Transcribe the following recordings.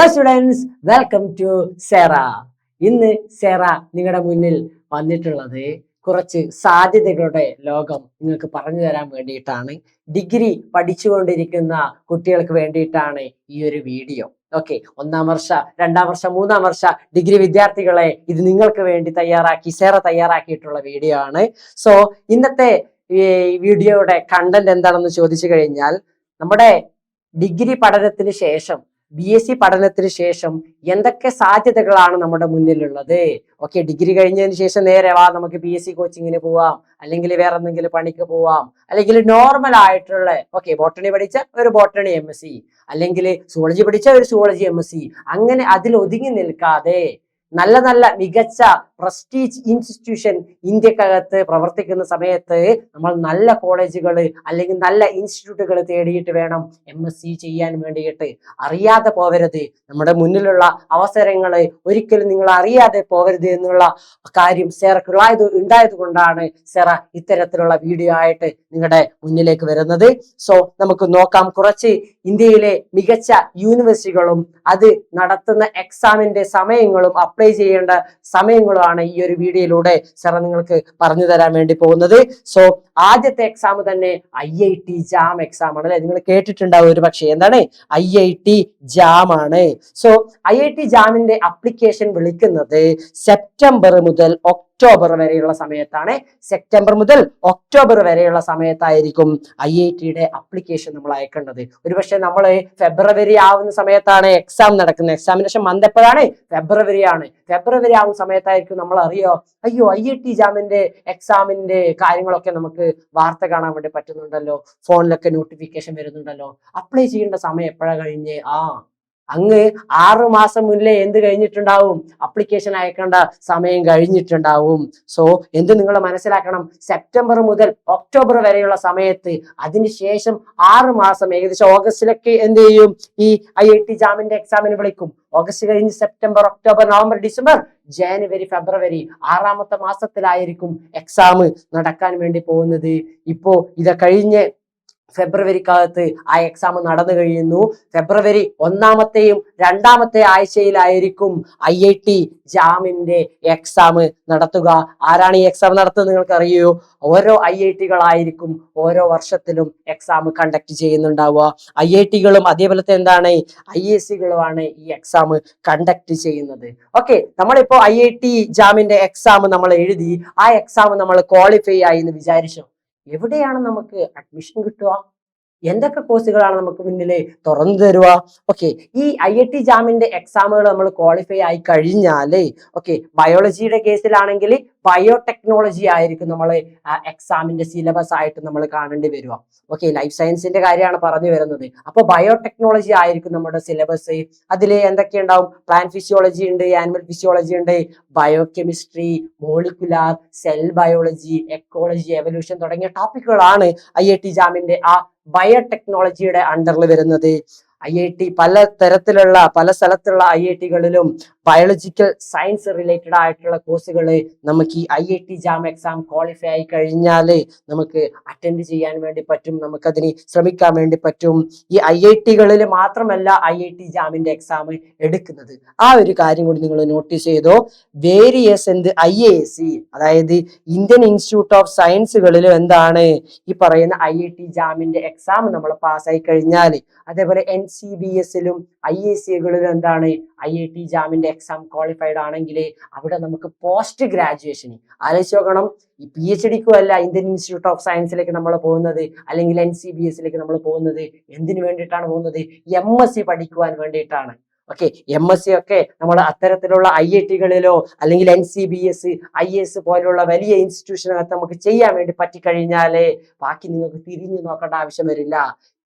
Hello students welcome to സെറ ഇന്ന് സെറ നിങ്ങളുടെ മുന്നിൽ വന്നിട്ടുള്ളത് കുറച്ച് സാധ്യതകളുടെ ലോകം നിങ്ങൾക്ക് പറഞ്ഞു തരാൻ വേണ്ടിയിട്ടാണ്. ഡിഗ്രി പഠിച്ചുകൊണ്ടിരിക്കുന്ന കുട്ടികൾക്ക് വേണ്ടിയിട്ടാണ് ഈ ഒരു വീഡിയോ ഓക്കെ ഒന്നാം വർഷ രണ്ടാം വർഷ മൂന്നാം വർഷ ഡിഗ്രി വിദ്യാർത്ഥികളെ ഇത് നിങ്ങൾക്ക് വേണ്ടി തയ്യാറാക്കി സെറ തയ്യാറാക്കിയിട്ടുള്ള വീഡിയോ ആണ്. സോ ഇന്നത്തെ വീഡിയോയുടെ കണ്ടന്റ് എന്താണെന്ന് ചോദിച്ചു കഴിഞ്ഞാൽ നമ്മുടെ ഡിഗ്രി പഠനത്തിന് ശേഷം ബി എസ് സി പഠനത്തിന് ശേഷം എന്തൊക്കെ സാധ്യതകളാണ് നമ്മുടെ മുന്നിലുള്ളത്? ഓക്കെ ഡിഗ്രി കഴിഞ്ഞതിന് ശേഷം നേരെ വാ നമുക്ക് പി എസ് സി കോച്ചിങ്ങിന് പോവാം. അല്ലെങ്കിൽ വേറെ എന്തെങ്കിലും പണിക്ക് പോവാം. അല്ലെങ്കിൽ നോർമൽ ആയിട്ടുള്ള ഓക്കെ ബോട്ടണി പഠിച്ച ഒരു ബോട്ടണി എം എസ് സി അല്ലെങ്കിൽ സുവോളജി പഠിച്ച ഒരു സുവോളജി എം എസ് സി അങ്ങനെ അതിൽ ഒതുങ്ങി നിൽക്കാതെ നല്ല നല്ല മികച്ച പ്രസ്റ്റീജ് ഇൻസ്റ്റിറ്റ്യൂഷൻ ഇന്ത്യക്കകത്ത് പ്രവർത്തിക്കുന്ന സമയത്ത് നമ്മൾ നല്ല കോളേജുകൾ അല്ലെങ്കിൽ നല്ല ഇൻസ്റ്റിറ്റ്യൂട്ടുകൾ തേടിയിട്ട് വേണം എം എസ് സി ചെയ്യാൻ വേണ്ടിയിട്ട്. അറിയാതെ പോവരുത്. നമ്മുടെ മുന്നിലുള്ള അവസരങ്ങൾ ഒരിക്കലും നിങ്ങൾ അറിയാതെ പോവരുത് എന്നുള്ള കാര്യം സെറക്കുള്ളത് ഉണ്ടായത് കൊണ്ടാണ് സെറ ഇത്തരത്തിലുള്ള വീഡിയോ ആയിട്ട് നിങ്ങളുടെ മുന്നിലേക്ക് വരുന്നത്. സോ നമുക്ക് നോക്കാം. കുറച്ച് ഇന്ത്യയിലെ മികച്ച യൂണിവേഴ്സിറ്റികളും അത് നടത്തുന്ന എക്സാമിന്റെ സമയങ്ങളും അപ്ലൈ ചെയ്യേണ്ട സമയങ്ങളുമാണ് ഈ ഒരു വീഡിയോയിലൂടെ സാർ നിങ്ങൾക്ക് പറഞ്ഞു തരാൻ വേണ്ടി പോകുന്നത്. സോ ആദ്യത്തെ എക്സാം തന്നെ I I T JAM exam ആണ് അല്ലെ? നിങ്ങൾ കേട്ടിട്ടുണ്ടാവും ഒരു പക്ഷേ. എന്താണ്? ഐ ഐ ടി ജാം ആണ്. സോ ഐ ഐ ടി ജാമിന്റെ അപ്ലിക്കേഷൻ വിളിക്കുന്നത് സെപ്റ്റംബർ മുതൽ ഒക്ടോബർ വരെയുള്ള സമയത്താണ് സെപ്റ്റംബർ മുതൽ ഒക്ടോബർ വരെയുള്ള സമയത്തായിരിക്കും ഐ ഐ ടിയുടെ അപ്ലിക്കേഷൻ നമ്മൾ അയക്കേണ്ടത്. ഒരുപക്ഷെ നമ്മൾ ഫെബ്രുവരി ആവുന്ന സമയത്താണ് എക്സാം നടക്കുന്നത്. എക്സാമിനേഷൻ മന്ത് എപ്പോഴാണ്? ഫെബ്രുവരി ആണ്. ഫെബ്രുവരി ആവുന്ന സമയത്തായിരിക്കും നമ്മൾ അറിയോ? അയ്യോ ഐ ഐ ടി ജാമിന്റെ എക്സാമിന്റെ കാര്യങ്ങളൊക്കെ നമുക്ക് വാർത്ത കാണാൻ വേണ്ടി പറ്റുന്നുണ്ടല്ലോ. ഫോണിലൊക്കെ നോട്ടിഫിക്കേഷൻ വരുന്നുണ്ടല്ലോ. അപ്ലൈ ചെയ്യേണ്ട സമയം എപ്പോഴാണ് കഴിഞ്ഞ്? ആ അങ്ങ് ആറു മാസം മുന്നേ എന്ത് കഴിഞ്ഞിട്ടുണ്ടാവും? അപ്ലിക്കേഷൻ അയക്കേണ്ട സമയം കഴിഞ്ഞിട്ടുണ്ടാവും. സോ എന്ത് നിങ്ങൾ മനസ്സിലാക്കണം? സെപ്റ്റംബർ മുതൽ ഒക്ടോബർ വരെയുള്ള സമയത്ത് അതിനുശേഷം ആറ് മാസം ഏകദേശം ഓഗസ്റ്റിലൊക്കെ എന്ത് ചെയ്യും? ഈ ഐ ഐ ടി ജാമിന്റെ എക്സാമിന് വിളിക്കും. ഓഗസ്റ്റ് കഴിഞ്ഞ് September October November December January February ആറാമത്തെ മാസത്തിലായിരിക്കും എക്സാം നടക്കാൻ വേണ്ടി പോകുന്നത്. ഇപ്പോ ഇത് കഴിഞ്ഞ് ഫെബ്രുവരിക്കകത്ത് ആ എക്സാം നടന്നു കഴിയുന്നു. ഫെബ്രുവരി ഒന്നാമത്തെയും രണ്ടാമത്തെ ആഴ്ചയിലായിരിക്കും ഐ ഐ ടി ജാമിന്റെ എക്സാം നടത്തുക. ആരാണ് ഈ എക്സാം നടത്തുന്നത് നിങ്ങൾക്ക് അറിയോ ഓരോ ഐ ഐ ടികളായിരിക്കും ഓരോ വർഷത്തിലും എക്സാം കണ്ടക്ട് ചെയ്യുന്നുണ്ടാവുക. ഐ ഐ ടികളും അതേപോലെ തന്നെ എന്താണ്? ഐ എസ് സികളുമാണ് ഈ എക്സാം കണ്ടക്ട് ചെയ്യുന്നത്. ഓക്കെ നമ്മളിപ്പോ ഐ ഐ ടി ജാമിന്റെ എക്സാം നമ്മൾ എഴുതി. ആ എക്സാം നമ്മൾ ക്വാളിഫൈ ആയി എന്ന് വിചാരിച്ചു? എവിടെയാണ് നമുക്ക് അഡ്മിഷൻ കിട്ടുക? എന്തൊക്കെ കോഴ്സുകളാണ് നമുക്ക് മുന്നിൽ തുറന്നു തരുക? ഓക്കെ ഈ ഐ ഐ ടി ജാമിന്റെ എക്സാമുകൾ നമ്മൾ ക്വാളിഫൈ ആയി കഴിഞ്ഞാൽ ഓക്കെ ബയോളജിയുടെ കേസിലാണെങ്കിൽ ബയോടെക്നോളജി ആയിരിക്കും നമ്മൾ എക്സാമിന്റെ സിലബസ് ആയിട്ട് നമ്മൾ കാണേണ്ടി വരിക. ഓക്കെ ലൈഫ് സയൻസിന്റെ കാര്യമാണ് പറഞ്ഞു വരുന്നത്. അപ്പോൾ ബയോടെക്നോളജി ആയിരിക്കും നമ്മുടെ സിലബസ് അതിൽ എന്തൊക്കെ ഉണ്ടാവും? പ്ലാൻ ഫിസിയോളജി ഉണ്ട് ആനിമൽ ഫിസിയോളജി ഉണ്ട് biochemistry molecular cell biology ecology evolution തുടങ്ങിയ ടോപ്പിക്കുകളാണ് ഐ ഐ ടി ജാമിന്റെ ആ ബയോടെക്നോളജിയുടെ അണ്ടറിൽ വരുന്നത്. ഐ ഐ ടി പല തരത്തിലുള്ള പല സ്ഥലത്തുള്ള ഐ ഐ ടികളിലും ബയോളജിക്കൽ സയൻസ് റിലേറ്റഡ് ആയിട്ടുള്ള കോഴ്സുകൾ നമുക്ക് ഈ I I T JAM exam qualify ആയി കഴിഞ്ഞാൽ നമുക്ക് അറ്റൻഡ് ചെയ്യാൻ വേണ്ടി പറ്റും നമുക്കതിന് ശ്രമിക്കാൻ വേണ്ടി പറ്റും. ഈ ഐ ഐ ടികളിൽ മാത്രമല്ല ഐ ഐ ടി ജാമിന്റെ എക്സാം എടുക്കുന്നത്. ആ ഒരു കാര്യം കൂടി നിങ്ങൾ നോട്ടീസ് ചെയ്തോ. വേരിയസ് എന്ത്? ഐ എ സി അതായത് ഇന്ത്യൻ ഇൻസ്റ്റിറ്റ്യൂട്ട് ഓഫ് സയൻസുകളിലും എന്താണ്? ഈ പറയുന്ന ഐ ഐ ടി ജാമിന്റെ എക്സാം നമ്മൾ പാസ്സായി കഴിഞ്ഞാൽ അതേപോലെ എൻ സി ബി എസിലും ഐ എ സികളിലും എന്താണ് ഐ ഐ ടി ജാമിന്റെ എക്സാം ക്വാളിഫൈഡ് ആണെങ്കിൽ അവിടെ നമുക്ക് പോസ്റ്റ് ഗ്രാജുവേഷന് ആലോചിച്ച് നോക്കണം. ഈ പി എച്ച് ഡിക്കും അല്ല ഇന്ത്യൻ ഇൻസ്റ്റിറ്റ്യൂട്ട് ഓഫ് സയൻസിലേക്ക് നമ്മൾ പോകുന്നത് അല്ലെങ്കിൽ എൻ സി ബി എസിലേക്ക് നമ്മൾ പോകുന്നത് എന്തിനു വേണ്ടിയിട്ടാണ് പോകുന്നത്? എം എസ് സി പഠിക്കുവാൻ വേണ്ടിയിട്ടാണ്. ഓക്കെ എം എസ് സി ഒക്കെ നമ്മൾ അത്തരത്തിലുള്ള ഐ ഐ ടികളിലോ അല്ലെങ്കിൽ N C B S I S പോലുള്ള വലിയ ഇൻസ്റ്റിറ്റ്യൂഷനകത്ത് നമുക്ക് ചെയ്യാൻ വേണ്ടി പറ്റിക്കഴിഞ്ഞാൽ ബാക്കി നിങ്ങൾക്ക് തിരിഞ്ഞു നോക്കേണ്ട ആവശ്യം വരില്ല.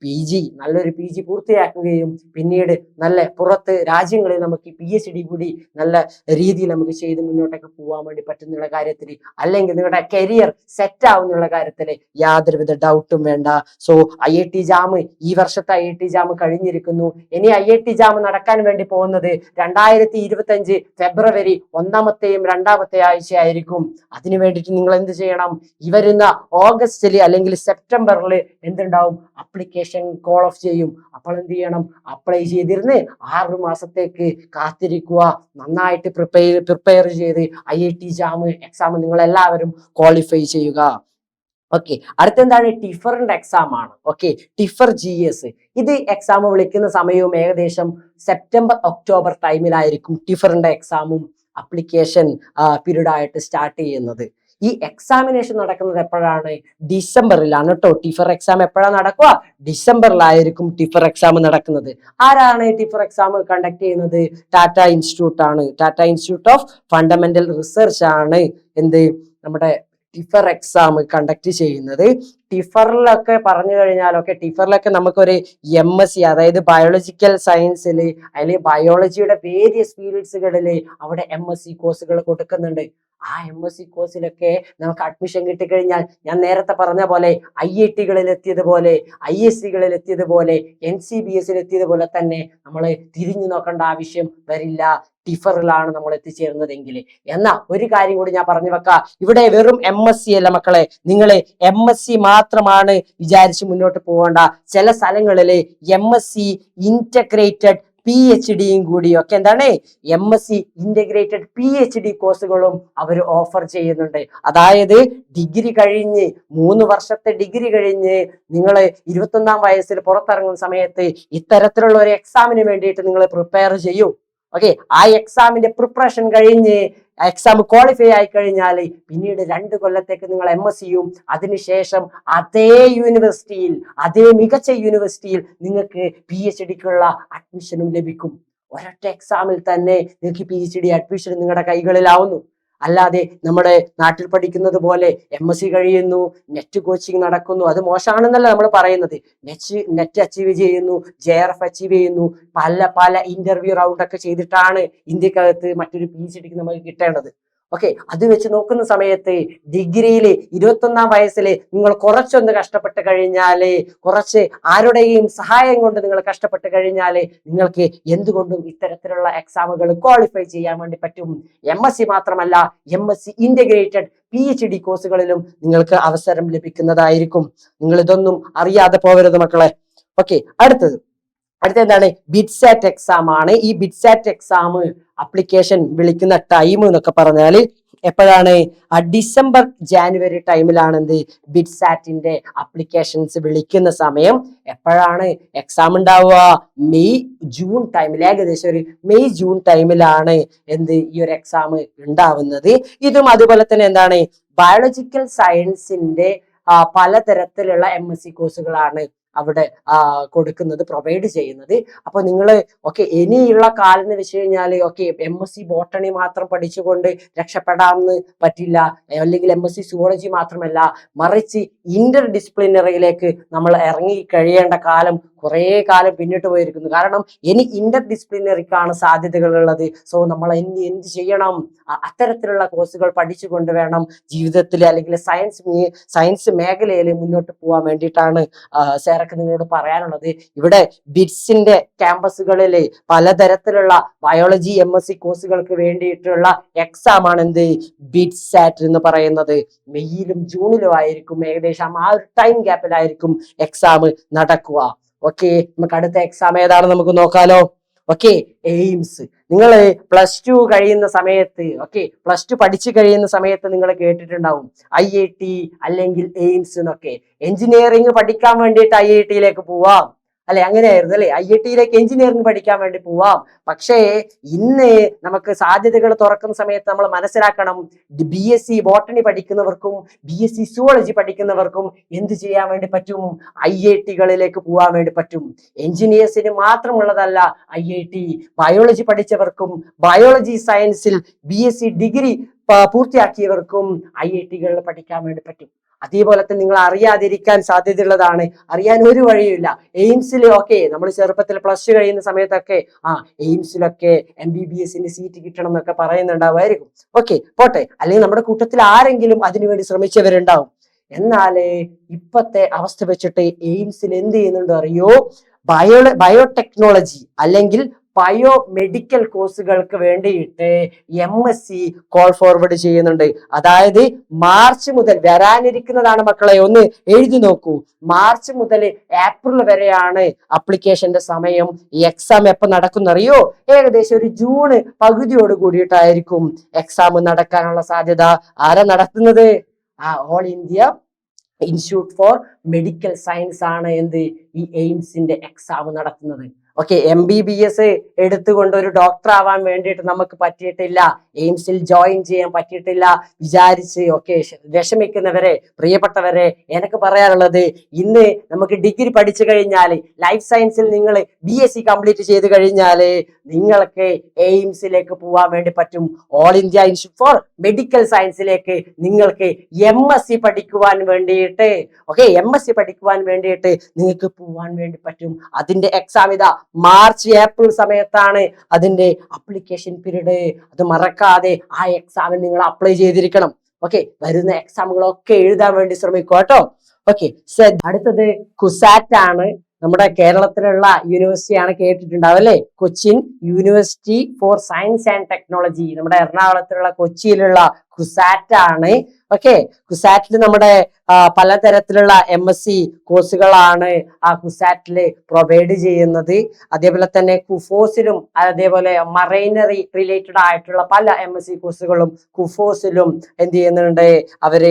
പി ജി നല്ലൊരു പി ജി പൂർത്തിയാക്കുകയും പിന്നീട് നല്ല പുറത്ത് രാജ്യങ്ങളിൽ നമുക്ക് പി എച്ച് ഡി കൂടി നല്ല രീതിയിൽ നമുക്ക് ചെയ്ത് മുന്നോട്ടൊക്കെ പോകാൻ വേണ്ടി പറ്റുന്നുള്ള കാര്യത്തിൽ അല്ലെങ്കിൽ നിങ്ങളുടെ കരിയർ സെറ്റ് ആവുന്നുള്ള കാര്യത്തിൽ യാതൊരുവിധ ഡൗട്ടും വേണ്ട. So I I T JAM ഈ വർഷത്തെ ഐ ഐ ടി ജാം കഴിഞ്ഞിരിക്കുന്നു. ഇനി ഐ ഐ ടി ജാം നടക്കാൻ വേണ്ടി പോകുന്നത് രണ്ടായിരത്തി ഇരുപത്തി അഞ്ച് ഫെബ്രുവരി ഒന്നാമത്തെയും രണ്ടാമത്തെ ആഴ്ച ആയിരിക്കും അതിനു വേണ്ടിയിട്ട് നിങ്ങൾ എന്ത് ചെയ്യണം? ഈ വരുന്ന ഓഗസ്റ്റിൽ അല്ലെങ്കിൽ സെപ്റ്റംബറിൽ എന്തുണ്ടാവും? അപ്ലിക്കേഷൻ അഡ്മിഷൻ കോൾ ഓഫ് ചെയ്യും. അപ്പോൾ എന്ത് ചെയ്യണം? അപ്ലൈ ചെയ്തിരുന്ന് ആറു മാസത്തേക്ക് കാത്തിരിക്കുക. നന്നായിട്ട് പ്രിപ്പയർ പ്രിപ്പയർ ചെയ്ത് I I T JAM exam നിങ്ങൾ എല്ലാവരും ക്വാളിഫൈ ചെയ്യുക. ഓക്കെ അടുത്തെന്താണ്? ടിഫറിന്റെ എക്സാം ആണ്. ഓക്കെ ടിഫർ ജി എസ് ഇത് എക്സാം വിളിക്കുന്ന സമയവും ഏകദേശം സെപ്റ്റംബർ ഒക്ടോബർ ടൈമിലായിരിക്കും ടിഫറിന്റെ എക്സാമും അപ്ലിക്കേഷൻ പീരീഡ് ആയിട്ട് സ്റ്റാർട്ട് ചെയ്യുന്നത്. ഈ എക്സാമിനേഷൻ നടക്കുന്നത് എപ്പോഴാണ്? ഡിസംബറിലാണ് കേട്ടോ ടിഫർ എക്സാം എപ്പോഴാണ് നടക്കുക? ഡിസംബറിലായിരിക്കും ടിഫർ എക്സാം നടക്കുന്നത്. ആരാണ് ടിഫർ എക്സാം കണ്ടക്ട് ചെയ്യുന്നത്? ടാറ്റ ഇൻസ്റ്റിറ്റ്യൂട്ട് ആണ്. Tata Institute of Fundamental Research ആണ് എന്ത്? നമ്മുടെ ടിഫർ എക്സാം കണ്ടക്ട് ചെയ്യുന്നത്. ടിഫറിലൊക്കെ പറഞ്ഞു കഴിഞ്ഞാലൊക്കെ ടിഫറിലൊക്കെ നമുക്കൊരു എം എസ് സി അതായത് ബയോളജിക്കൽ സയൻസിൽ അല്ലെങ്കിൽ ബയോളജിയുടെ വേരിയസ് ഫീൽഡ്സുകളിൽ അവിടെ എം എസ് സി കോഴ്സുകൾ കൊടുക്കുന്നുണ്ട്. ആ എം എസ് സി കോഴ്സിലൊക്കെ നമുക്ക് അഡ്മിഷൻ കിട്ടിക്കഴിഞ്ഞാൽ ഞാൻ നേരത്തെ പറഞ്ഞ പോലെ ഐ ഐ ടികളിൽ എത്തിയതുപോലെ ഐ എസ് സികളിൽ എത്തിയതുപോലെ എൻ സി ബി എസിൽ എത്തിയതുപോലെ തന്നെ നമ്മൾ തിരിഞ്ഞു നോക്കേണ്ട ആവശ്യം വരില്ല. ടിഫറിലാണ് നമ്മൾ എത്തിച്ചേരുന്നതെങ്കിൽ എന്നാ ഒരു കാര്യം കൂടി ഞാൻ പറഞ്ഞു വെക്കാം. ഇവിടെ വെറും എം എസ് സി അല്ല മക്കളെ. നിങ്ങൾ എം എസ് സി മാത്രമാണ് വിചാരിച്ച് മുന്നോട്ട് പോകേണ്ട. ചില സ്ഥലങ്ങളിൽ M S C integrated P H ഡിയും കൂടി ഒക്കെ എന്താണ്? M S C integrated P H D കോഴ്സുകളും അവർ ഓഫർ ചെയ്യുന്നുണ്ട്. അതായത് ഡിഗ്രി കഴിഞ്ഞ് മൂന്ന് വർഷത്തെ ഡിഗ്രി കഴിഞ്ഞ് നിങ്ങൾ ഇരുപത്തൊന്നാം വയസ്സിൽ പുറത്തിറങ്ങുന്ന സമയത്ത് ഇത്തരത്തിലുള്ള ഒരു എക്സാമിന് വേണ്ടിയിട്ട് നിങ്ങൾ പ്രിപ്പയർ ചെയ്യൂ. ഓക്കെ ആ എക്സാമിന്റെ പ്രിപ്പറേഷൻ കഴിഞ്ഞ് എക്സാം ക്വാളിഫൈ ആയി കഴിഞ്ഞാൽ പിന്നീട് രണ്ട് കൊല്ലത്തേക്ക് നിങ്ങൾ എം എസ് സിയും അതിനുശേഷം അതേ യൂണിവേഴ്സിറ്റിയിൽ അതേ മികച്ച യൂണിവേഴ്സിറ്റിയിൽ നിങ്ങൾക്ക് പി എച്ച് ഡിക്കുള്ള അഡ്മിഷനും ലഭിക്കും. ഒരൊറ്റ എക്സാമിൽ തന്നെ നിങ്ങൾക്ക് പി എച്ച് ഡി അഡ്മിഷൻ നിങ്ങളുടെ കൈകളിലാവുന്നു. അല്ലാതെ നമ്മുടെ നാട്ടിൽ പഠിക്കുന്നത് പോലെ എം എസ് സി കഴിയുന്നു നെറ്റ് കോച്ചിങ് നടക്കുന്നു. അത് മോശമാണെന്നല്ല നമ്മൾ പറയുന്നത്. നെറ്റ് നെറ്റ് അച്ചീവ് ചെയ്യുന്നു ജെ ആർ എഫ് അച്ചീവ് ചെയ്യുന്നു. പല പല ഇന്റർവ്യൂ റൗണ്ട് ഒക്കെ ചെയ്തിട്ടാണ് ഇന്ത്യക്കകത്ത് മറ്റൊരു പി എച്ച് ഡിക്ക് നമുക്ക് കിട്ടേണ്ടത്. ഓക്കെ അത് വെച്ച് നോക്കുന്ന സമയത്ത് ഡിഗ്രിയിൽ ഇരുപത്തൊന്നാം വയസ്സിൽ നിങ്ങൾ കുറച്ചൊന്ന് കഷ്ടപ്പെട്ട് കഴിഞ്ഞാൽ കുറച്ച് ആരുടെയും സഹായം കൊണ്ട് നിങ്ങൾ കഷ്ടപ്പെട്ട് കഴിഞ്ഞാൽ നിങ്ങൾക്ക് എന്തുകൊണ്ടും ഇത്തരത്തിലുള്ള എക്സാമുകൾ ക്വാളിഫൈ ചെയ്യാൻ വേണ്ടി പറ്റും. എം മാത്രമല്ല M S C integrated P H D കോഴ്സുകളിലും നിങ്ങൾക്ക് അവസരം ലഭിക്കുന്നതായിരിക്കും. നിങ്ങൾ ഇതൊന്നും അറിയാതെ പോകരുത് മക്കളെ. ഓക്കെ അടുത്തത്. അടുത്ത എന്താണ്? ബിറ്റ്സാറ്റ് എക്സാം ആണ്. ഈ ബിറ്റ്സാറ്റ് എക്സാം അപ്ലിക്കേഷൻ വിളിക്കുന്ന ടൈം എന്നൊക്കെ പറഞ്ഞാൽ എപ്പോഴാണ്? ആ ഡിസംബർ ജാനുവരി ടൈമിലാണ് എന്ത്? ബിറ്റ്സാറ്റിന്റെ അപ്ലിക്കേഷൻസ് വിളിക്കുന്ന സമയം. എപ്പോഴാണ്? എക്സാം ഉണ്ടാവുക. മെയ് ജൂൺ ടൈമിൽ ഏകദേശം ഒരു മെയ് ജൂൺ ടൈമിലാണ് എന്ത്? ഈ ഒരു എക്സാം ഉണ്ടാവുന്നത്. ഇതും അതുപോലെ തന്നെ എന്താണ്? ബയോളജിക്കൽ സയൻസിന്റെ പലതരത്തിലുള്ള എം എസ് സി കോഴ്സുകളാണ് അവിടെ കൊടുക്കുന്നത് പ്രൊവൈഡ് ചെയ്യുന്നത്. അപ്പൊ നിങ്ങൾ ഓക്കെ ഇനിയുള്ള കാലം എന്ന് വെച്ച് കഴിഞ്ഞാൽ okay M S C botany മാത്രം പഠിച്ചുകൊണ്ട് രക്ഷപ്പെടാമെന്ന് പറ്റില്ല. അല്ലെങ്കിൽ എം എസ് സി സുവോളജി മാത്രമല്ല മറിച്ച് ഇന്റർ ഡിസിപ്ലിനറിയിലേക്ക് നമ്മൾ ഇറങ്ങി കഴിയേണ്ട കാലം കുറേ കാലം പിന്നിട്ട് പോയിരിക്കുന്നു. കാരണം ഇനി ഇന്റർ ഡിസിപ്ലിനറിക്കാണ് സാധ്യതകൾ ഉള്ളത് സോ നമ്മൾ ഇനി എന്ത് ചെയ്യണം? അത്തരത്തിലുള്ള കോഴ്സുകൾ പഠിച്ചുകൊണ്ട് വേണം ജീവിതത്തിൽ അല്ലെങ്കിൽ സയൻസ് സയൻസ് മേഖലയിൽ മുന്നോട്ട് പോകാൻ വേണ്ടിയിട്ടാണ് സാറൊക്കെ നിങ്ങളോട് പറയാനുള്ളത്. ഇവിടെ ബിറ്റ്സിന്റെ ക്യാമ്പസുകളിൽ പലതരത്തിലുള്ള ബയോളജി എം എസ് സി കോഴ്സുകൾക്ക് വേണ്ടിയിട്ടുള്ള എക്സാം ആണ് എന്ത്? ബിറ്റ് സാറ്റ് എന്ന് പറയുന്നത്. മെയ്യിലും ജൂണിലും ആയിരിക്കും ഏകദേശം ആ ഒരു ടൈം ഗ്യാപ്പിലായിരിക്കും എക്സാം നടക്കുക. ഓക്കെ നമുക്ക് അടുത്ത എക്സാം ഏതാണ് നമുക്ക് നോക്കാലോ? ഓക്കെ എയിംസ് നിങ്ങൾ പ്ലസ് ടു കഴിയുന്ന സമയത്ത് ഓക്കെ പ്ലസ് ടു പഠിച്ചു കഴിയുന്ന സമയത്ത് നിങ്ങൾ കേട്ടിട്ടുണ്ടാവും ഐ ഐ ടി അല്ലെങ്കിൽ എയിംസ് എന്നൊക്കെ. എഞ്ചിനീയറിംഗ് പഠിക്കാൻ വേണ്ടിയിട്ട് ഐ ഐ ടിയിലേക്ക് പോവാം. അല്ലെ? അങ്ങനെയായിരുന്നു അല്ലെ? ഐ ഐ ടിയിലേക്ക് എഞ്ചിനീയറിംഗ് പഠിക്കാൻ വേണ്ടി പോവാം. പക്ഷേ ഇന്ന് നമുക്ക് സാധ്യതകൾ തുറക്കുന്ന സമയത്ത് നമ്മൾ മനസ്സിലാക്കണം ബി എസ് സി ബോട്ടണി പഠിക്കുന്നവർക്കും ബി എസ് സി സുവോളജി പഠിക്കുന്നവർക്കും എന്ത് ചെയ്യാൻ വേണ്ടി പറ്റും? ഐ ഐ ടികളിലേക്ക് പോകാൻ വേണ്ടി പറ്റും. എഞ്ചിനീയേഴ്സിന് മാത്രമുള്ളതല്ല ഐ ഐ ടി. ബയോളജി പഠിച്ചവർക്കും ബയോളജി സയൻസിൽ ബി എസ് സി ഡിഗ്രി പൂർത്തിയാക്കിയവർക്കും ഐ ഐ ടികളിൽ പഠിക്കാൻ വേണ്ടി പറ്റും. അതേപോലെ തന്നെ നിങ്ങൾ അറിയാതിരിക്കാൻ സാധ്യതയുള്ളതാണ്. അറിയാൻ ഒരു വഴിയില്ല എയിംസിൽ ഓക്കെ നമ്മൾ ചെറുപ്പത്തിൽ പ്ലസ് ടു കഴിയുന്ന സമയത്തൊക്കെ ആ എയിംസിലൊക്കെ എം ബി ബി എസിന്റെ സീറ്റ് കിട്ടണം എന്നൊക്കെ പറയുന്നുണ്ടാവുമായിരിക്കും. ഓക്കെ പോട്ടെ. അല്ലെങ്കിൽ നമ്മുടെ കൂട്ടത്തിൽ ആരെങ്കിലും അതിനുവേണ്ടി ശ്രമിച്ചവരുണ്ടാവും. എന്നാൽ ഇപ്പത്തെ അവസ്ഥ വെച്ചിട്ട് എയിംസിൽ എന്ത് ചെയ്യുന്നുണ്ടോ അറിയോ? ബയോ ബയോടെക്നോളജി അല്ലെങ്കിൽ ബയോ മെഡിക്കൽ കോഴ്സുകൾക്ക് വേണ്ടിയിട്ട് M S C call forward ചെയ്യുന്നുണ്ട്. അതായത് മാർച്ച് മുതൽ വരാനിരിക്കുന്നതാണ് മക്കളെ ഒന്ന് എഴുതി നോക്കൂ. മാർച്ച് മുതൽ ഏപ്രിൽ വരെയാണ് അപ്ലിക്കേഷന്റെ സമയം. എക്സാം എപ്പോൾ നടക്കുന്നറിയോ ഏകദേശം ഒരു ജൂണ് പകുതിയോട് കൂടിയിട്ടായിരിക്കും എക്സാം നടക്കാനുള്ള സാധ്യത. ആരാ നടത്തുന്നത്? ആ all India institute for medical science ആണ് എന്ത്? ഈ എയിംസിന്റെ എക്സാം നടത്തുന്നത്. Okay M B B S എടുത്തുകൊണ്ട് ഒരു ഡോക്ടർ ആവാൻ വേണ്ടിയിട്ട് നമുക്ക് പറ്റിയിട്ടില്ല. എയിംസിൽ ജോയിൻ ചെയ്യാൻ പറ്റിയിട്ടില്ല. വിചാരിച്ച് ഒക്കെ വിഷമിക്കുന്നവരെ പ്രിയപ്പെട്ടവരെ എനിക്ക് പറയാനുള്ളത് ഇന്ന് നമുക്ക് ഡിഗ്രി പഠിച്ചു കഴിഞ്ഞാൽ ലൈഫ് സയൻസിൽ നിങ്ങൾ ബി എസ് സി കംപ്ലീറ്റ് ചെയ്ത് കഴിഞ്ഞാൽ നിങ്ങൾക്ക് എയിംസിലേക്ക് പോകാൻ വേണ്ടി പറ്റും. All India institute for medical സയൻസിലേക്ക് നിങ്ങൾക്ക് എം എസ് സി പഠിക്കുവാൻ വേണ്ടിയിട്ട് ഓക്കെ എം എസ് സി പഠിക്കുവാൻ വേണ്ടിയിട്ട് നിങ്ങൾക്ക് പോവാൻ വേണ്ടി പറ്റും. അതിന്റെ എക്സാം ഇതാ മാർച്ച് ഏപ്രിൽ സമയത്താണ് അതിന്റെ അപ്ലിക്കേഷൻ പീരീഡ് അത് മറക്കാതെ ആ എക്സാമിന് നിങ്ങൾ അപ്ലൈ ചെയ്തിരിക്കണം. ഓക്കെ വരുന്ന എക്സാമുകളൊക്കെ എഴുതാൻ വേണ്ടി ശ്രമിക്കുക കേട്ടോ. ഓക്കെ അടുത്തത് കുസാറ്റ് ആണ്. നമ്മുടെ കേരളത്തിലുള്ള യൂണിവേഴ്സിറ്റിയാണ് കേട്ടിട്ടുണ്ടാവും അല്ലെ? Cochin university for science and technology നമ്മുടെ എറണാകുളത്തിലുള്ള കൊച്ചിയിലുള്ള കുസാറ്റ് ആണ്. ഓക്കെ കുസാറ്റിൽ നമ്മുടെ പലതരത്തിലുള്ള എം എസ് സി കോഴ്സുകളാണ് ആ കുസാറ്റിൽ പ്രൊവൈഡ് ചെയ്യുന്നത്. അതേപോലെ തന്നെ കുഫോസിലും അതേപോലെ മറൈനറി റിലേറ്റഡ് ആയിട്ടുള്ള പല എം എസ് സി കോഴ്സുകളും കുഫോസിലും എന്ത് ചെയ്യുന്നുണ്ട്? അവർ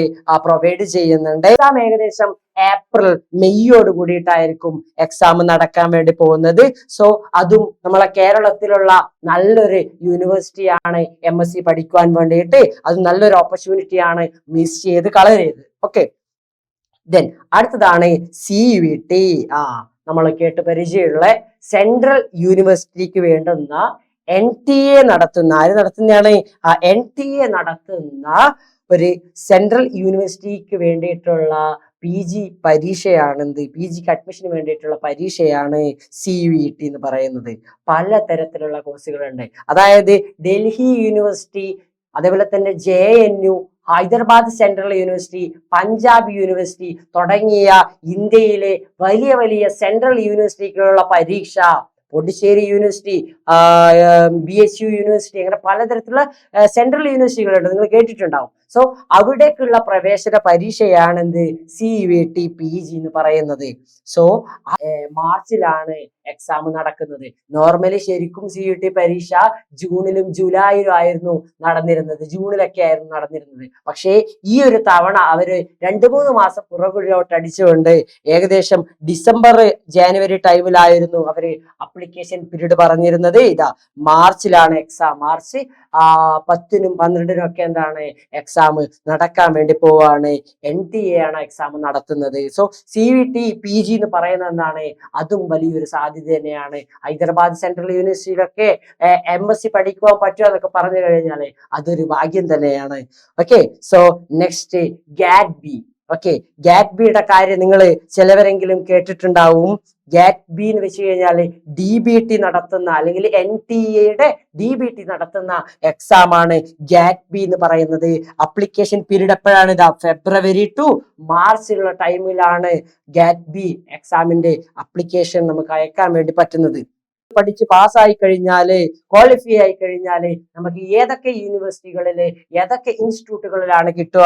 പ്രൊവൈഡ് ചെയ്യുന്നുണ്ട്. ഏകദേശം ഏപ്രിൽ മെയ്യോട് കൂടിയിട്ടായിരിക്കും എക്സാം നടക്കാൻ വേണ്ടി പോകുന്നത്. സോ അതും നമ്മളെ കേരളത്തിലുള്ള നല്ലൊരു യൂണിവേഴ്സിറ്റിയാണ് എം എസ് സി പഠിക്കുവാൻ വേണ്ടിയിട്ട് അത് നല്ലൊരു ഓപ്പർച്യൂണിറ്റി ആണ് മിസ് ചെയ്ത് കളയരുത്. ഓക്കെ ദെൻ അടുത്തതാണ് സി വി ടി ആ നമ്മൾ കേട്ട് പരിചയമുള്ള സെൻട്രൽ യൂണിവേഴ്സിറ്റിക്ക് വേണ്ടുന്ന എൻ ടി എ നടത്തുന്ന ആര് നടത്തുന്നതാണ്? ആ എൻ ടി എ നടത്തുന്ന ഒരു സെൻട്രൽ യൂണിവേഴ്സിറ്റിക്ക് വേണ്ടിയിട്ടുള്ള പി ജി പരീക്ഷയാണ് എന്ത്? പി ജിക്ക് അഡ്മിഷന് വേണ്ടിയിട്ടുള്ള പരീക്ഷയാണ് സി യു ഇ ടി എന്ന് പറയുന്നത്. പല തരത്തിലുള്ള കോഴ്സുകളുണ്ട് അതായത് ഡൽഹി യൂണിവേഴ്സിറ്റി അതേപോലെ തന്നെ J N U Hyderabad central university Punjab university തുടങ്ങിയ ഇന്ത്യയിലെ വലിയ വലിയ സെൻട്രൽ യൂണിവേഴ്സിറ്റിക്കുള്ള പരീക്ഷ Pondicherry university B S U university അങ്ങനെ പലതരത്തിലുള്ള സെൻട്രൽ യൂണിവേഴ്സിറ്റികളുണ്ട്. നിങ്ങൾ കേട്ടിട്ടുണ്ടാവും. സോ അവിടേക്കുള്ള പ്രവേശന പരീക്ഷയാണ് എന്ത് C V T P G എന്ന് പറയുന്നത്. സോ മാർച്ചിലാണ് എക്സാം നടക്കുന്നത്. നോർമലി ശരിക്കും സി യു ടി പരീക്ഷ ജൂണിലും ജൂലൈയിലും ആയിരുന്നു നടന്നിരുന്നത്. ജൂണിലൊക്കെ ആയിരുന്നു നടന്നിരുന്നത്. പക്ഷേ ഈ ഒരു തവണ അവർ രണ്ട് മൂന്ന് മാസം പുറകുഴിയോട്ട് അടിച്ചുകൊണ്ട് ഏകദേശം ഡിസംബർ ജാനുവരി ടൈമിലായിരുന്നു അവർ അപ്ലിക്കേഷൻ പീരീഡ് പറഞ്ഞിരുന്നത്. ഇതാ മാർച്ചിലാണ് എക്സാം മാർച്ച് പത്തിനും പന്ത്രണ്ടിനും ഒക്കെ എന്താണ് എക്സാം നടക്കാൻ വേണ്ടി പോവാണ്. എൻ ടി എ ആണ് എക്സാം നടത്തുന്നത്. So C V T P G എന്ന് പറയുന്ന എന്താണ്? അതും വലിയൊരു സാധ്യത തന്നെയാണ്. ഹൈദരാബാദ് സെൻട്രൽ യൂണിവേഴ്സിറ്റിയിലൊക്കെ എം എസ് സി പഠിക്കുവാൻ പറ്റുമോ എന്നൊക്കെ പറഞ്ഞു കഴിഞ്ഞാൽ അതൊരു ഭാഗ്യം തന്നെയാണ്. Okay so next GAT B okay GAT ബിയുടെ കാര്യം നിങ്ങൾ ചിലവരെങ്കിലും കേട്ടിട്ടുണ്ടാവും. ഗാറ്റ് ബി എന്ന് വെച്ച് കഴിഞ്ഞാൽ ഡി ബി ടി നടത്തുന്ന അല്ലെങ്കിൽ എൻ ടി എയുടെ ഡി ബി ടി നടത്തുന്ന എക്സാം ആണ് ഗാറ്റ് ബി എന്ന് പറയുന്നത്. അപ്ലിക്കേഷൻ പീരീഡ് എപ്പോഴാണ്? ഇതാ ഫെബ്രുവരി ടു മാർച്ചിലുള്ള ടൈമിലാണ് ഗാറ്റ് ബി എക്സാമിന്റെ അപ്ലിക്കേഷൻ നമുക്ക് അയക്കാൻ വേണ്ടി പറ്റുന്നത്. പഠിച്ച് പാസ്സായി കഴിഞ്ഞാൽ ക്വാളിഫൈ ആയി കഴിഞ്ഞാൽ നമുക്ക് ഏതൊക്കെ യൂണിവേഴ്സിറ്റികളിൽ ഏതൊക്കെ ഇൻസ്റ്റിറ്റ്യൂട്ടുകളിലാണ് കിട്ടുക?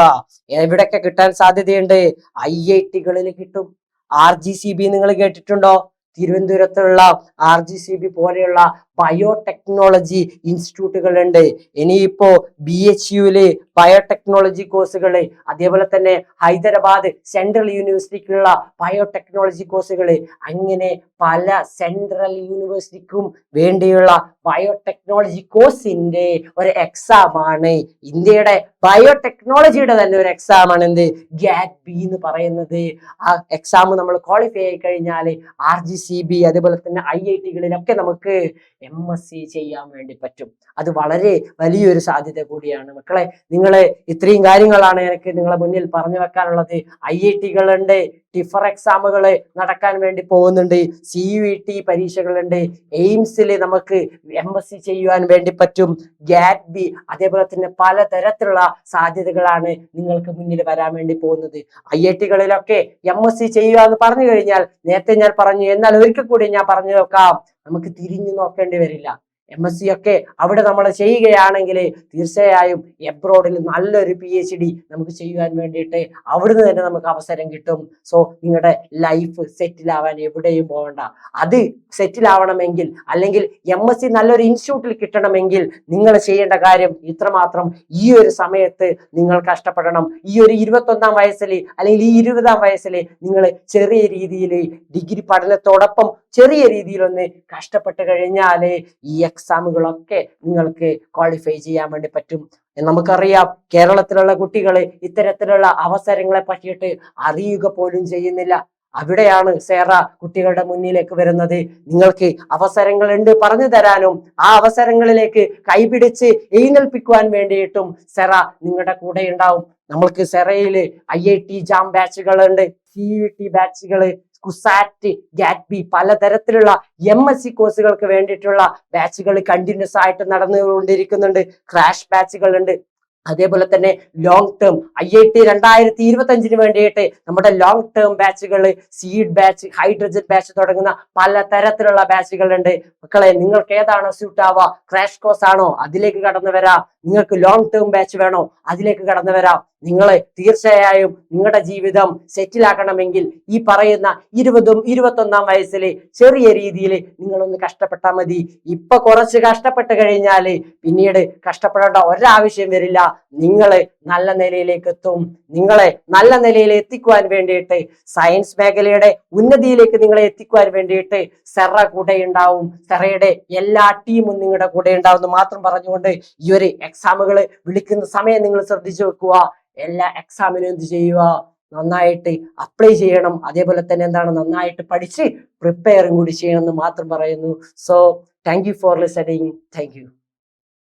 എവിടെയൊക്കെ കിട്ടാൻ സാധ്യതയുണ്ട്? ഐ ഐ ടികളിൽ കിട്ടും. ആർ ജി സി ബി നിങ്ങൾ കേട്ടിട്ടുണ്ടോ? തിരുവനന്തപുരത്തുള്ള ആർ ജി സി ബി പോലെയുള്ള ബയോടെക്നോളജി ഇൻസ്റ്റിറ്റ്യൂട്ടുകളുണ്ട് ഇനിയിപ്പോ ബി എച്ച് യുയിലെ ബയോടെക്നോളജി കോഴ്സുകൾ അതേപോലെ തന്നെ ഹൈദരാബാദ് സെൻട്രൽ യൂണിവേഴ്സിറ്റിക്കുള്ള ബയോടെക്നോളജി കോഴ്സുകൾ അങ്ങനെ പല സെൻട്രൽ യൂണിവേഴ്സിറ്റിക്കും വേണ്ടിയുള്ള ബയോടെക്നോളജി കോഴ്സിന്റെ ഒരു എക്സാമാണ് ഇന്ത്യയുടെ ബയോടെക്നോളജിയുടെ തന്നെ ഒരു എക്സാമാണ് എന്ത്? ഗാറ്റ് ബി എന്ന് പറയുന്നത്. ആ എക്സാം നമ്മൾ ക്വാളിഫൈ ആയി കഴിഞ്ഞാൽ ആർ ജി സി ബി അതേപോലെ തന്നെ ഐ ഐ ടികളിലൊക്കെ നമുക്ക് എം എസ് സി ചെയ്യാൻ വേണ്ടി പറ്റും. അത് വളരെ വലിയൊരു സാധ്യത കൂടിയാണ്. മക്കളെ നിങ്ങളെ ഇത്രയും കാര്യങ്ങളാണ് എനിക്ക് നിങ്ങളെ മുന്നിൽ പറഞ്ഞു വെക്കാനുള്ളത്. ഐ ഐ ടികളുണ്ട് ടിഫർ എക്സാമുകൾ നടക്കാൻ വേണ്ടി പോകുന്നുണ്ട് സി യു ടി പരീക്ഷകളുണ്ട്. എയിംസിൽ നമുക്ക് എം എസ് സി ചെയ്യുവാൻ വേണ്ടി പറ്റും. ഗ്യാറ്റ് ബി അതേപോലെ തന്നെ പലതരത്തിലുള്ള സാധ്യതകളാണ് നിങ്ങൾക്ക് മുന്നിൽ വരാൻ വേണ്ടി പോകുന്നത്. ഐ ഐ ടികളിലൊക്കെ എം എസ് സി ചെയ്യുക എന്ന് പറഞ്ഞു കഴിഞ്ഞാൽ നേരത്തെ ഞാൻ പറഞ്ഞു എന്നാൽ ഒരിക്കൽ കൂടി ഞാൻ പറഞ്ഞു നോക്കാം നമുക്ക് തിരിഞ്ഞു നോക്കേണ്ടി വരില്ല. എം എസ് സി ഒക്കെ അവിടെ നമ്മൾ ചെയ്യുകയാണെങ്കിൽ തീർച്ചയായും എബ്രോഡിൽ നല്ലൊരു പി എച്ച് ഡി നമുക്ക് ചെയ്യുവാൻ വേണ്ടിയിട്ട് അവിടുന്ന് തന്നെ നമുക്ക് അവസരം കിട്ടും. സോ നിങ്ങളുടെ ലൈഫ് സെറ്റിൽ ആവാൻ എവിടെയും പോകണ്ട അത് സെറ്റിൽ ആവണമെങ്കിൽ അല്ലെങ്കിൽ എം എസ് സി നല്ലൊരു ഇൻസ്റ്റിറ്റ്യൂട്ടിൽ കിട്ടണമെങ്കിൽ നിങ്ങൾ ചെയ്യേണ്ട കാര്യം ഇത്രമാത്രം ഈ ഒരു സമയത്ത് നിങ്ങൾ കഷ്ടപ്പെടണം. ഈ ഒരു ഇരുപത്തൊന്നാം വയസ്സിൽ അല്ലെങ്കിൽ ഈ ഇരുപതാം വയസ്സിൽ നിങ്ങൾ ചെറിയ രീതിയിൽ ഡിഗ്രി പഠനത്തോടൊപ്പം ചെറിയ രീതിയിലൊന്ന് കഷ്ടപ്പെട്ട് കഴിഞ്ഞാൽ ഈ എക്സാമുകളൊക്കെ നിങ്ങൾക്ക് ക്വാളിഫൈ ചെയ്യാൻ വേണ്ടി പറ്റും. നമുക്കറിയാം കേരളത്തിലുള്ള കുട്ടികൾ ഇത്തരത്തിലുള്ള അവസരങ്ങളെ പറ്റിയിട്ട് അറിയുക പോലും ചെയ്യുന്നില്ല. അവിടെയാണ് സേറ കുട്ടികളുടെ മുന്നിലേക്ക് വരുന്നത്. നിങ്ങൾക്ക് അവസരങ്ങളുണ്ട് പറഞ്ഞു തരാനും ആ അവസരങ്ങളിലേക്ക് കൈപിടിച്ച് എഴുന്നേൽപ്പിക്കുവാൻ വേണ്ടിയിട്ടും സെറ നിങ്ങളുടെ കൂടെ ഉണ്ടാവും. നമ്മൾക്ക് സെറയിൽ ഐ ഐ ടി ജാം ബാച്ചുകളുണ്ട് സി യു ടി ബാച്ചുകൾ കുസാറ്റ് ഗാറ്റ്ബി പലതരത്തിലുള്ള എം എസ് സി കോഴ്സുകൾക്ക് വേണ്ടിയിട്ടുള്ള ബാച്ചുകൾ കണ്ടിന്യൂസ് ആയിട്ട് നടന്നുകൊണ്ടിരിക്കുന്നുണ്ട്. ക്രാഷ് ബാച്ചുകൾ ഉണ്ട് അതേപോലെ തന്നെ long term I I T രണ്ടായിരത്തി ഇരുപത്തി അഞ്ചിന് വേണ്ടിയിട്ട് നമ്മുടെ ലോങ് ടേം ബാച്ചുകൾ സീഡ് ബാച്ച് ഹൈഡ്രജൻ ബാച്ച് തുടങ്ങുന്ന പല തരത്തിലുള്ള ബാച്ചുകൾ ഉണ്ട് മക്കളെ നിങ്ങൾക്ക് ഏതാണോ സ്യൂട്ട് ആവുക? ക്രാഷ് കോഴ്സ് ആണോ? അതിലേക്ക് കടന്നു വരാം. നിങ്ങൾക്ക് ലോങ് ടേം ബാച്ച് വേണോ? അതിലേക്ക് കടന്നു വരാം. നിങ്ങൾ തീർച്ചയായും നിങ്ങളുടെ ജീവിതം സെറ്റിലാക്കണമെങ്കിൽ ഈ പറയുന്ന ഇരുപതും ഇരുപത്തൊന്നാം വയസ്സിൽ ചെറിയ രീതിയിൽ നിങ്ങളൊന്ന് കഷ്ടപ്പെട്ടാൽ മതി. ഇപ്പൊ കുറച്ച് കഷ്ടപ്പെട്ട് കഴിഞ്ഞാൽ പിന്നീട് കഷ്ടപ്പെടേണ്ട ഒരാവശ്യം വരില്ല. നിങ്ങൾ നല്ല നിലയിലേക്ക് എത്തും. നിങ്ങളെ നല്ല നിലയിൽ എത്തിക്കുവാൻ വേണ്ടിയിട്ട് സയൻസ് മേഖലയുടെ ഉന്നതിയിലേക്ക് നിങ്ങളെ എത്തിക്കുവാൻ വേണ്ടിയിട്ട് സെറ കൂടെ ഉണ്ടാവും. സെറയുടെ എല്ലാ ടീമും നിങ്ങളുടെ കൂടെ ഉണ്ടാവും എന്ന് മാത്രം പറഞ്ഞുകൊണ്ട് ഈ ഒരു എക്സാമുകൾ വിളിക്കുന്ന സമയം നിങ്ങൾ ശ്രദ്ധിച്ചു വെക്കുക. എല്ലാ എക്സാമിനും എന്ത് ചെയ്യുക? നന്നായിട്ട് അപ്ലൈ ചെയ്യണം. അതേപോലെ തന്നെ എന്താണ്? നന്നായിട്ട് പഠിച്ച് പ്രിപ്പയറും കൂടി ചെയ്യണം എന്ന് മാത്രം പറയുന്നു. So thank you for listening thank you